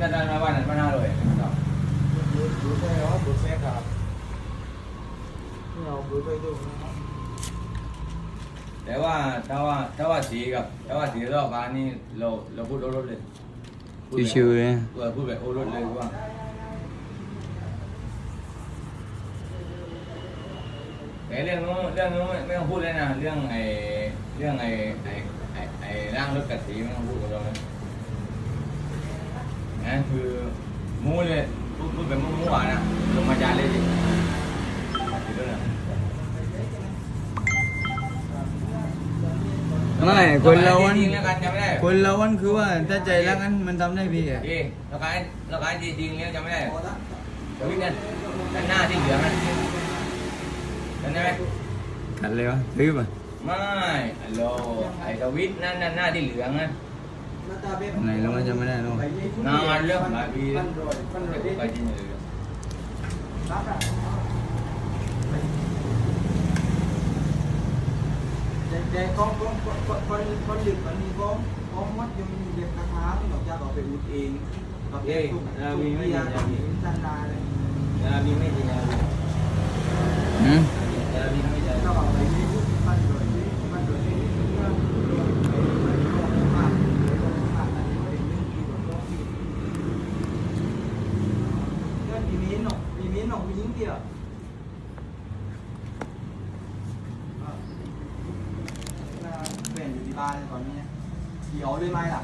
จะได้มาวันนั้นมาหน้าเลยดูดูใช่เหรอดูแม่ครับเราดูไปดูนะครับแต่ว่าถ้าว่าถ้าว่าสีกับถ้าว่าสีรอบบ้านนี่เราเราพูดโอรสเลยชิวๆเลยเออพูดแบบโอรสเลยว่าแต่เรื่องนู้นเรื่องนู้นไม่ต้องพูดเลยนะเรื่องไอ้เรื่องไอ้ไอ้ไอ้ร่างรถกัดสีไม่ต้องพูดกับเราเลย นะคือมูเลยพูดพูดแบบมั่วๆนะลงมาจานเลยดิคิดด้วยนะไม่คนเราวันจริงๆแล้วกันจำไม่ได้คนเราวันคือว่าถ้าใจรักกันมันทำได้พี่อะจริงเราขายเราขายจริงๆแล้วจำไม่ได้ทวิตนั่นด้านหน้าที่เหลืองนั่นจำได้ไหมขัดเลยวะซื้อป่ะไม่ฮัลโหลไอ้ทวิตนั่นด้านหน้าที่เหลืองนั่นไหนเรามันจะ ไม่ได้เนอะนานเรื่องหลายปีปั้แล้วนรอยปั้นรอยไปจริงเลยเด็กๆก้องก้องก้องก้ กปีมิ้หนกปีมิ้นเดียวแฟนอยู่ที่บ้านตอนนี้เดียวเลยไหมล่ะ